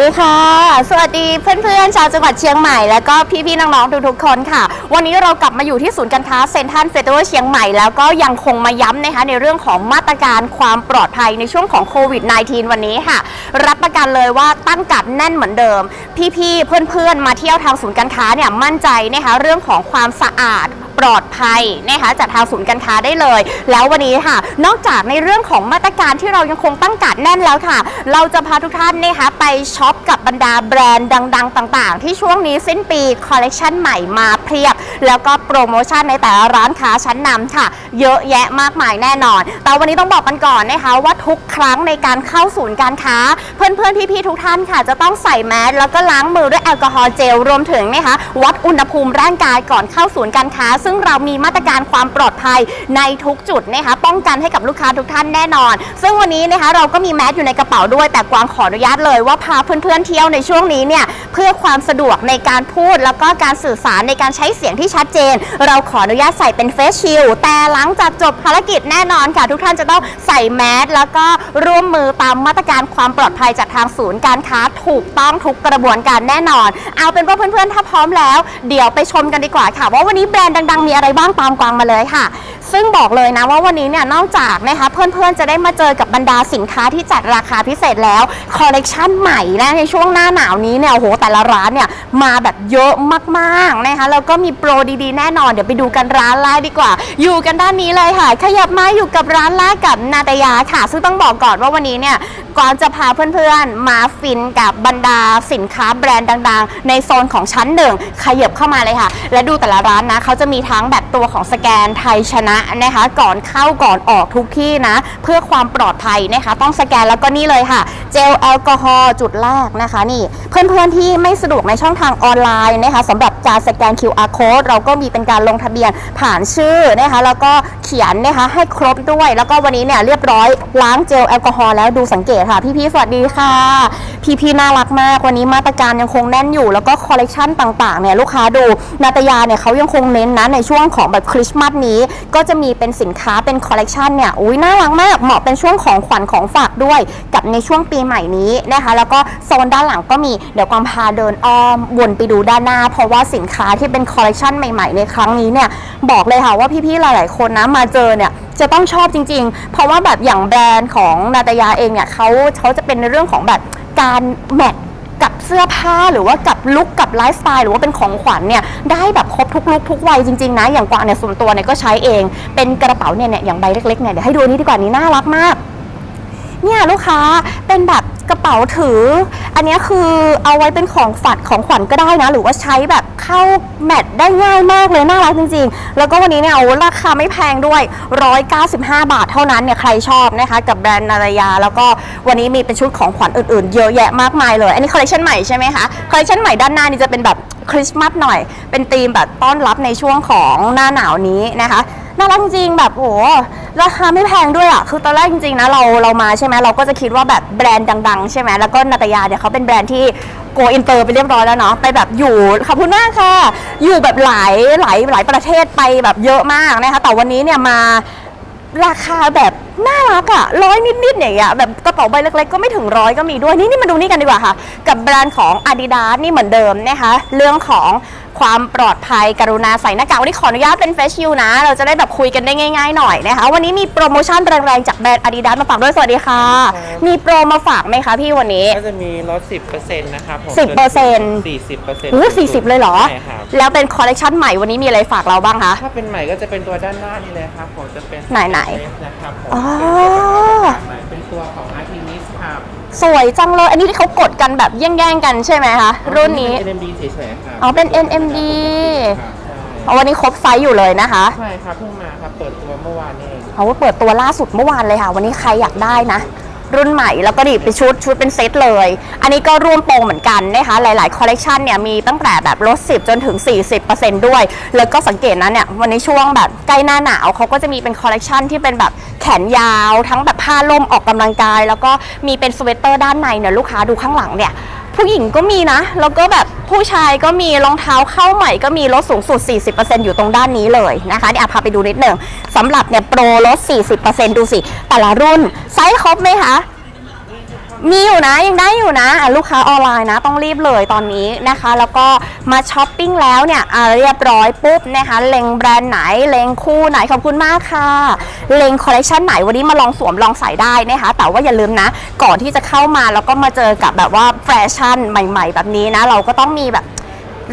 วัสดีค่ะ สวัสดีเพื่อนๆ ชาวจังหวัดเชียงใหม่ แล้วก็พี่ๆ น้องๆ ทุกๆ คนค่ะ วันนี้เรากลับมาอยู่ที่ศูนย์การค้าเซ็นทรัลเฟสติวัลเชียงใหม่ แล้วก็ยังคงมาย้ำนะคะในเรื่องของมาตรการความปลอดภัยในช่วงของโควิด -19 วันนี้ค่ะ รับประกันเลยว่าตั้งกัดแน่นเหมือนเดิม พี่ๆ เพื่อนๆ มาเที่ยวทางศูนย์การค้าเนี่ยมั่นใจนะคะเรื่องของความสะอาด ปลอดภัยนะคะจากทางศูนย์การค้าได้เลย แล้ววันนี้ค่ะ นอกจากในเรื่องของมาตรการที่เรายังคงตั้งการดแน่นแล้วค่ะ เราจะพาทุกท่านนะคะไปช็อปกับบรรดาแบรนด์ดัง ๆ ต่างๆ ที่ช่วงนี้สิ้นปีคอลเลกชันใหม่มาเพียบ แล้วก็โปรโมชั่นในแต่ละร้านค้าชั้นนำค่ะ เยอะแยะมากมายแน่นอน แต่วันนี้ต้องบอกกันก่อนนะคะว่าทุกครั้งในการเข้าศูนย์การค้า เพื่อนๆพี่ๆทุกท่านค่ะ จะต้องใส่แมสแล้วก็ล้างมือด้วยแอลกอฮอล์เจลรวมถึงนะคะวัดอุณหภูมิร่างกายก่อนเข้าศูนย์การค้าซึ่งึ่งเรามีมาตรการความปลอดภัยในทุกจุดนะคะป้องกันให้กับลูกค้าทุกท่านแน่นอน ซึ่งวันนี้นะคะเราก็มีแมสอยู่ในกระเป๋าด้วย แต่กวางขออนุญาตเลยว่าพาเพื่อนๆเที่ยวในช่วงนี้เนี่ยเพื่อความสะดวกในการพูดแล้วก็การสื่อสารในการใช้เสียงที่ชัดเจน เราขออนุญาตใส่เป็นเฟสชิลแต่หลังจากจบภารกิจแน่นอนค่ะ ทุกท่านจะต้องใส่แมสแล้วก็ร่วมมือตามมาตรการความปลอดภัยจากทางศูนย์การค้าถูกต้องทุกกระบวนการแน่นอน เอาเป็นว่าเพื่อนๆถ้าพร้อมแล้ว เดี๋ยวไปชมกันดีกว่าค่ะว่าวันนี้แบรนด์ดังๆมีอะไรบ้างตามกวางมาเลยค่ะ ซึ่งบอกเลยนะว่าวันนี้เนี่ยนอกจากนะคะเพื่อนๆจะได้มาเจอกับบรรดาสินค้าที่จัดราคาพิเศษแล้วคอลเลกชันใหม่นะในช่วงหน้าหนาวนี้เนี่ยโอ้โหแต่ละร้านเนี่ยมาแบบเยอะมากๆนะคะแล้วก็มีโปรดีๆแน่นอนเดี๋ยวไปดูกันร้านแรกดีกว่า อยู่กันด้านนี้เลยค่ะ ขยับมาอยู่กับร้านแรกกับนาตยาค่ะ ซึ่งต้องบอกก่อนว่าวันนี้เนี่ยกวางจะพาเพื่อนๆ มาฟินกับบรรดาสินค้าแบรนด์ดัง ๆ ในโซนของชั้นหนึ่งขยับเข้ามาเลยค่ะ และดูแต่ละร้านนะเขาจะมีทั้งแบบตัวของสแกนไทยชนะนะคะ ก่อนเข้าก่อนออกทุกที่นะ เพื่อความปลอดภัยนะคะ ต้องสแกนแล้วก็นี่เลยค่ะ เจลแอลกอฮอล์จุดแรกนะคะนี่ เพื่อนๆที่ไม่สะดวกในช่องทางออนไลน์นะคะสำหรับการสแกน QR code เราก็มีเป็นการลงทะเบียนผ่านชื่อนะคะ แล้วก็เขียนนะคะให้ครบด้วย แล้วก็วันนี้เนี่ยเรียบร้อยล้างเจลแอลกอฮอล์แล้วดูสังเกตค่ะ พี่ๆสวัสดีค่ะพี่ๆน่ารักมากวันนี้มาตรการยังคงแน่นอยู่ แล้วก็คอลเลกชันต่างๆเนี่ยลูกค้าดูนาตยาเนี่ยเขายังคงเน้นนะในช่วงของแบบคริสต์มาสนี้ ก็จะมีเป็นสินค้าเป็นคอลเลกชันเนี่ยอุ้ยน่ารักมาก เหมาะเป็นช่วงของขวัญของฝากด้วย กับในช่วงปีใหม่นี้นะคะ แล้วก็โซนด้านหลังก็มีเดี๋ยวความพาเดินอ้อมวนไปดูด้านหน้า เพราะว่าสินค้าที่เป็นคอลเลกชันใหม่ๆ ในครั้งนี้เนี่ยบอกเลยค่ะว่าพี่ๆหลายๆคนนะมาเจอเนี่ยจะต้องชอบจริง ๆ เพราะว่าแบบอย่างแบรนด์ของนาตยาเองเนี่ยเขาเขาจะเป็นในเรื่องของแบบ การแมทกับเสื้อผ้าหรือว่ากับลุคกับไลฟ์สไตล์หรือว่าเป็นของขวัญเนี่ยได้แบบครบทุกลุคทุกวัยจริงๆนะอย่างกวางเนี่ยส่วนตัวเนี่ยก็ใช้เอง เป็นกระเป๋าเนี่ยเนี่ยอย่างใบเล็กๆเนี่ยเดี๋ยวให้ดูอันนี้ดีกว่านี้น่ารักมากเนี่ยลูกค้าเป็นแบบ กระเป๋าถือ อันนี้คือเอาไว้เป็นของฝัดของขวัญก็ได้นะ หรือว่าใช้แบบเข้าแมทได้ง่ายมากเลยน่ารักจริงๆ แล้วก็วันนี้เนี่ยเอาราคาไม่แพงด้วย 195 บาทเท่านั้นเนี่ยใครชอบนะคะ กับแบรนด์นารยา แล้วก็วันนี้มีเป็นชุดของขวัญอื่นๆ เยอะแยะมากมายเลย อันนี้คอลเลคชันใหม่ใช่ไหมคะคอลเลคชันใหม่ด้านหน้านี่จะเป็นแบบคริสต์มาสหน่อย เป็นธีมแบบต้อนรับในช่วงของหน้าหนาวนี้นะคะ น่ารักจริงแบบโอ้โหราคาไม่แพงด้วยอะคือตอนแรกจริงๆนะเราเรามาใช่ไหมเราก็จะคิดว่าแบบแบรนด์ดัง ๆ ใช่ไหมแล้วก็นาตยาเนี่ยเขาเป็นแบรนด์ที่โกอินเตอร์ไปเรียบร้อยแล้วเนาะไปแบบอยู่ขอบคุณมากค่ะ อยู่แบบหลายหลายหลายประเทศไปแบบเยอะมากนะคะแต่วันนี้เนี่ยมาราคาแบบน่ารักอะร้อยนิดๆอย่างเงี้ยแบบกระเป๋าใบเล็กๆก็ไม่ถึงร้อยก็มีด้วยนี่นี่มาดูนี่กันดีกว่าค่ะ กับแบรนด์ของ Adidas นี่เหมือนเดิมนะคะ เรื่องของความปลอดภัยกรุณาใส่หน้ากากวันนี้ขออนุญาตเป็นเฟชชิลนะ เราจะได้แบบคุยกันได้ง่ายๆหน่อยนะคะ วันนี้มีโปรโมชั่นแรงๆจากแบรนด์ Adidas มาฝากด้วยสวัสดีค่ะ มีโปรมาฝากไหมคะพี่วันนี้ ก็จะมีลด 10%นะครับผม10% 40%โอ้สี่สิบเลยเหรอ ใช่ครับแล้วเป็นคอลเลกชันใหม่วันนี้มีอะไรฝากเราบ้างคะ ถ้าเป็นใหม่ก็จะเป็นตัวด้านหน้านี่เลยครับผมจะเป็นไหนๆเฟสนะครับผมอ๋อ เป็นใหม่เป็นตัวของ สวยจังเลย อันนี้ที่เขากดกันแบบแย่งๆกันใช่ไหมคะ รุ่นนี้เป็ NMD เฉยๆครับอ๋อเป็น NMD ครับเอาวันนี้ครบไซส์อยู่เลยนะคะใช่ใช่ครับเพิ่งมาครับเปิดตัวเมื่อวานนี่เอง เขาเปิดตัวล่าสุดเมื่อวานเลยค่ะ วันนี้ใครอยากได้นะ รุ่นใหม่ แล้วก็ดีเป็นชุดชุดเป็นเซตเลย อันนี้ก็ร่วมโปรเหมือนกันนะคะ หลาย ๆ คอลเลกชันเนี่ยมีตั้งแต่แบบลด 10 จนถึง 40%ด้วย แล้วก็สังเกตนะเนี่ยวันนี้ช่วงแบบใกล้หน้าหนาวเขาก็จะมีเป็นคอลเลกชันที่เป็นแบบแขนยาว ทั้งแบบผ้าล่มออกกำลังกาย แล้วก็มีเป็นสเวตเตอร์ด้านในเนี่ยลูกค้าดูข้างหลังเนี่ย ผู้หญิงก็มีนะ แล้วก็แบบผู้ชายก็มีรองเท้าเข้าใหม่ก็มีลดสูงสุด 40%อยู่ตรงด้านนี้เลยนะคะเดี๋ยวพาไปดูนิดหนึ่งสำหรับเนี่ยโปรลด 40%ดูสิ แต่ละรุ่นไซส์ครบไหมคะ มีอยู่นะยังได้อยู่นะะลูกค้าออนไลน์นะต้องรีบเลยตอนนี้นะคะ แล้วก็มาช้อปปิ้งแล้วเนี่ยเรียบร้อยปุ๊บนะคะเล็งแบรนด์ไหนเล็งคู่ไหนขอบคุณมากค่ะเล็งคอลเลคชันไหนวันนี้มาลองสวมลองใส่ได้นะคะ แต่ว่าอย่าลืมนะ ก่อนที่จะเข้ามาแล้วก็มาเจอกับแบบว่าแฟชั่นใหม่ ๆ แบบนี้นะ เราก็ต้องมีแบบ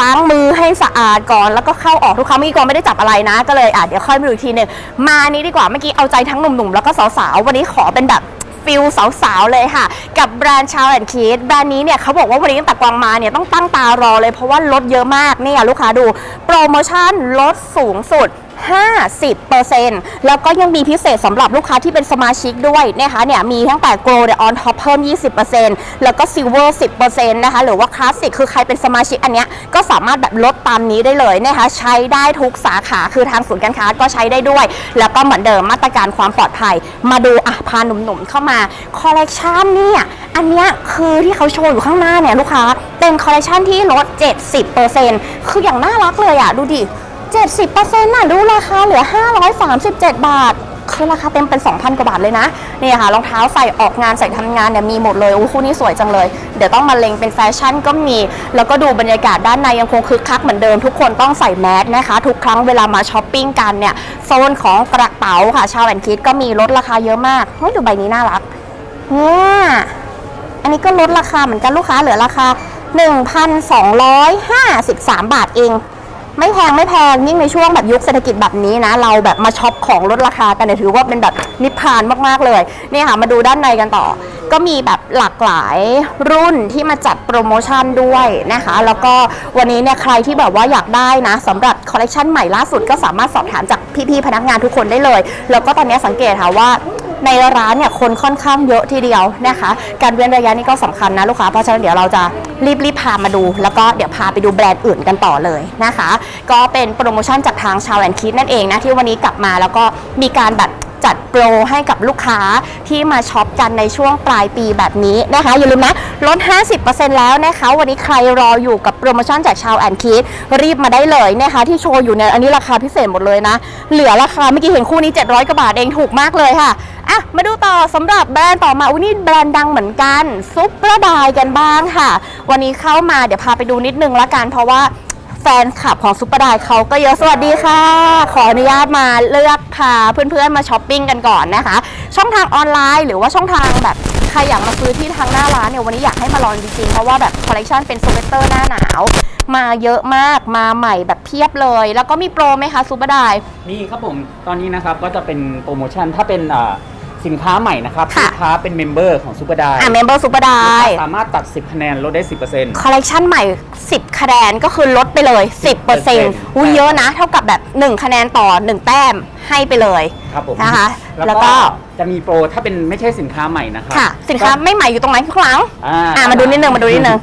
ล้างมือให้สะอาดก่อนแล้วก็เข้าออกทุกครั้งเมื่อกี้กอนไม่ได้จับอะไรนะ ก็เลยอะเดี๋ยวค่อยมาดูอีกทีหนึ่งมานี้ดีกว่าเมื่อกี้เอาใจทั้งหนุ่มๆแล้วก็สาวๆวันนี้ขอเป็นแบบ ฟิลสาวๆเลยค่ะ กับแบรนด์ชาวแอนคีดแบรนด์นี้เนี่ยเขาบอกว่าวันนี้ตั้งแต่กวางมาเนี่ยต้องตั้งตารอเลยเพราะว่าลดเยอะมากเนี่ยลูกค้าดูโปรโมชั่นลดสูงสุด 50%แล้วก็ยังมีพิเศษสำหรับลูกค้าที่เป็นสมาชิกด้วยนะคะเนี่ยมีตั้งแต่ Gold เนี่ย on top เพิ่ม 20%แล้วก็ Silver 10%นะคะหรือว่า Classic คือใครเป็นสมาชิกอันเนี้ยก็สามารถแบบลดตามนี้ได้เลยนะคะใช้ได้ทุกสาขาคือทางศูนย์การค้าก็ใช้ได้ด้วย แล้วก็เหมือนเดิมมาตรการความปลอดภัย มาดูอะพาหนุ่มๆเข้ามาคอลเลกชันเนี่ยอันเนี้ยคือที่เขาโชว์อยู่ข้างหน้าเนี่ยลูกค้าเป็นคอลเลกชันที่ลด 70%คืออย่างน่ารักเลยอะดูดิ 70%น่ะดูราคาเหลือ 537 บาท คือราคาเต็มเป็น 2,000 กว่าบาทเลยนะนี่ค่ะรองเท้าใส่ออกงานใส่ทำงานเนี่ยมีหมดเลยโอ้คู่นี้สวยจังเลย เดี๋ยวต้องมาเล็งเป็นแฟชั่นก็มี แล้วก็ดูบรรยากาศด้านในยังคงคึกคักเหมือนเดิมทุกคนต้องใส่แมสนะคะ ทุกครั้งเวลามาช้อปปิ้งกันเนี่ยโซนของกระเป๋าค่ะชาวแอนคิดก็มีลดราคาเยอะมากเฮ้ยดูใบนี้น่ารักเนี่ยอันนี้ก็ลดราคาเหมือนกันลูกค้าเหลือราคา 1,253 บาทเอง ไม่แพงไม่แพงยิ่งในช่วงแบบยุคเศรษฐกิจแบบนี้นะ เราแบบมาช็อปของลดราคากันเนี่ยถือว่าเป็นแบบนิพพานมากๆเลยนี่ค่ะมาดูด้านในกันต่อ ก็มีแบบหลากหลายรุ่นที่มาจัดโปรโมชั่นด้วยนะคะ แล้วก็วันนี้เนี่ยใครที่แบบว่าอยากได้นะสำหรับคอลเลกชันใหม่ล่าสุดก็สามารถสอบถามจากพี่ๆพนักงานทุกคนได้เลย แล้วก็ตอนนี้สังเกตค่ะว่า ในร้านเนี่ยคนค่อนข้างเยอะทีเดียวนะคะ การเว้นระยะนี่ก็สำคัญนะลูกค้า เพราะฉะนั้นเดี๋ยวเราจะรีบรีบพามาดู แล้วก็เดี๋ยวพาไปดูแบรนด์อื่นกันต่อเลยนะคะ ก็เป็นโปรโมชั่นจากทางชาวแอนคิดนั่นเองนะที่วันนี้กลับมาแล้วก็มีการแบบจัดโปรให้กับลูกค้าที่มาช็อปกันในช่วงปลายปีแบบนี้นะคะ อย่าลืมนะลด 50%แล้วนะคะ วันนี้ใครรออยู่กับโปรโมชั่นจากชาวแอนคิดรีบมาได้เลยนะคะ ที่โชว์อยู่เนี่ยอันนี้ราคาพิเศษหมดเลยนะ เหลือราคาเมื่อกี้เห็นคู่นี้ 700กว่าบาทเองถูกมากเลยค่ะ อะมาดูต่อสำหรับแบรนด์ต่อมาอุ้ยนี่แบรนด์ดังเหมือนกันซุปเปอร์ไดกันบ้างค่ะ วันนี้เข้ามาเดี๋ยวพาไปดูนิดนึงละกันเพราะว่าแฟนคลับของซุปเปอร์ไดเขาก็เยอะสวัสดีค่ะ ขออนุญาตมาเลือกพาเพื่อนๆมาช้อปปิ้งกันก่อนนะคะ ช่องทางออนไลน์หรือว่าช่องทางแบบใครอยากมาซื้อที่ทางหน้าร้านเนี่ยวันนี้อยากให้มาลองจริงๆ เพราะว่าแบบคอลเลกชันเป็นสเวตเตอร์หน้าหนาว มาเยอะมากมาใหม่แบบเพียบเลย แล้วก็มีโปรไหมคะซุปเปอร์ไดนี่ครับผมตอนนี้นะครับก็จะเป็นโปรโมชั่นถ้าเป็นอ่า สินค้าใหม่นะครับค่ะลูกค้าเป็นเมมเบอร์ของซูเปอร์ไดอะเมมเบอร์ซุปเปอร์ไดสามารถตัด 10คะแนนลดได้ 10%คอลเลกชันใหม่ 10 คะแนนก็คือลดไปเลย 10%อุ้ยเยอะนะ เท่ากับแบบ 1 คะแนนต่อ 1 แต้มให้ไปเลย ครับผมนะคะแล้แล้ววก็ก็จะมีโปรถ้าเป็นไม่ใช่สินค้าใหม่นะครัค่ะ สินค้าไม่ใหม่อยู่ตรงไหนข้างหลังอ่าอะมาดูนิดนึงมาดูนิดนึง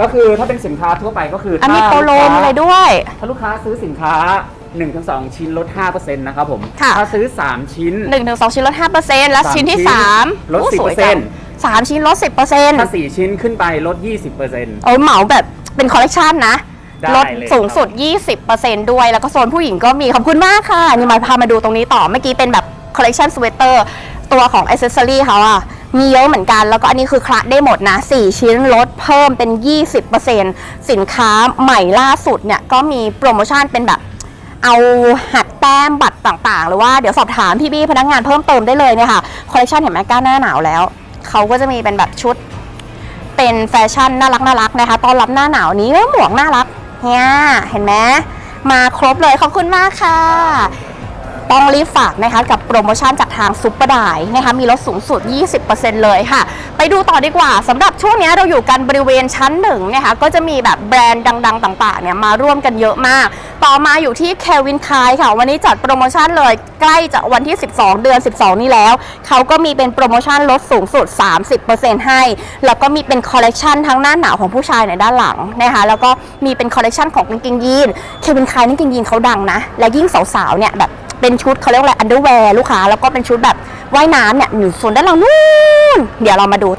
ก็คือถ้าเป็นสินค้าทั่วไปก็คืออะถ้ามีโปรโลมกค้าอะไรด้วย ถ้าลูกค้าซื้อสินค้า 1-2 ชิ้นลด 5%นะครับผม ค่ะ ถ้าซื้อ 3 ชิ้น1ถึง2ชิ้นลด5%แล้วสามชิ้นที่ชิ้น3ลดโอ้สวย10%จังสามชิ้นลด10%ถ้า 4 ชิ้นขึ้นไปลด 20%โอ้ยเหมาแบบเป็นคอลเลกชันนะ ได้ลดเลยสูงสุด 20%ด้วย แล้วก็โซนผู้หญิงก็มี ขอบคุณมากค่ะ นี่มาพามาดูตรงนี้ต่อ เมื่อกี้เป็นแบบคอลเลกชันสเวตเตอร์ตัวของอ c เซสซอรี่เขาอะมีเยอะเหมือนกัน แล้วก็อันนี้คือคละได้หมดนะ 4 ชิ้นลดเพิ่มเป็น 20%สินค้าใหม่ล่าสุดเนี่ย ก็มีโปรโมชั่นเป็นแบบ เอาหักแต้มบัตรต่างๆ หรือว่าเดี๋ยวสอบถามพี่บี้พนักงานเพิ่มเติมได้เลยเนี่ยค่ะคอลเลคชันเห็นไหมก้าวหน้าหนาวแล้วเขาก็จะมีเป็นแบบชุดเป็นแฟชั่นน่ารักน่ารักนะคะตอนรับหน้าหนาวนี้เอ้ยหมวกน่ารักเนี่ยเห็นไหมมาครบเลยขอบคุณมากค่ะ ต้องรีบฝากนะคะกับโปรโมชั่นจากทางซุปเปอร์ไดนะคะมีลดสูงสุด 20%เลยค่ะ ไปดูต่อดีกว่าสำหรับช่วงนี้เราอยู่กันบริเวณชั้นหนึ่งนะคะก็จะมีแบบแบรนด์ดัง ๆ ต่างๆเนี่ยมาร่วมกันเยอะมาก ต่อมาอยู่ที่เควินคายค่ะ วันนี้จัดโปรโมชั่นเลยใกล้จะวันที่ 12 เดือน 12 นี้แล้ว เขาก็มีเป็นโปรโมชั่นลดสูงสุด 30%ให้ แล้วก็มีเป็นคอลเลกชันทั้งหน้าหนาวของผู้ชายในด้านหลังนะคะแล้วก็มีเป็นคอลเลกชันของกางเกงยีนเควินคายนี่กางเกงยีนเขาดังนะ และยิ่งสาวๆเนี่ยแบบเป็นชุดเขาเรียกว่าอะไรอันเดอร์แวร์ลูกค้า แล้วก็เป็นชุดแบบว่ายน้ำเนี่ยอยู่ส่วนด้านหลังนู่นเดี๋ยวเรามาดูแต่